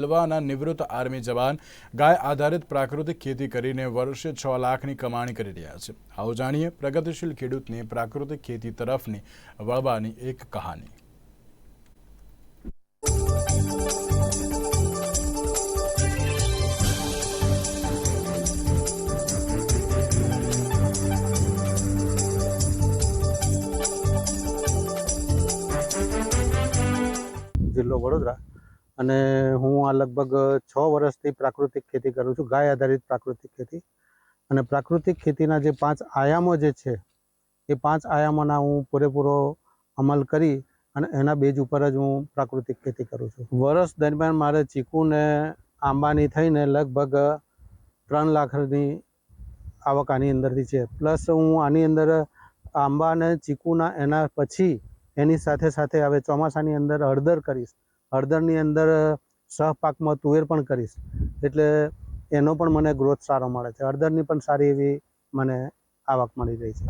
હલવાના નિવૃત્ત આર્મી જવાન ગાય આધારિત પ્રાકૃતિક ખેતી કરીને વર્ષે છ લાખની કમાણી કરી રહ્યા છે. આવો જાણીએ પ્રગતિશીલ ખેડૂતને પ્રાકૃતિક ખેતી તરફની વળવાની એક કહાની. જિલ્લો વડોદરા. અને હું આ લગભગ છ વર્ષથી પ્રાકૃતિક ખેતી કરું છું, ગાય આધારિત પ્રાકૃતિક ખેતી. અને પ્રાકૃતિક ખેતીના જે પાંચ આયામો જે છે, એ પાંચ આયામોના હું પૂરેપૂરો અમલ કરી અને એના બેજ ઉપર જ હું પ્રાકૃતિક ખેતી કરું છું. વર્ષ દરમિયાન મારે ચીકુને આંબાની થઈને લગભગ ત્રણ લાખની આવક આની અંદરથી છે. પ્લસ હું આની અંદર આંબા અને ચીકુના એના પછી એની સાથે સાથે હવે ચોમાસાની અંદર હળદર કરીશ. હળદરની અંદર સહપાકમાં તુવેર પણ કરીશ. એટલે એનો પણ મને ગ્રોથ સારો મળે છે. હળદરની પણ સારી એવી મને આવક મળી રહી છે.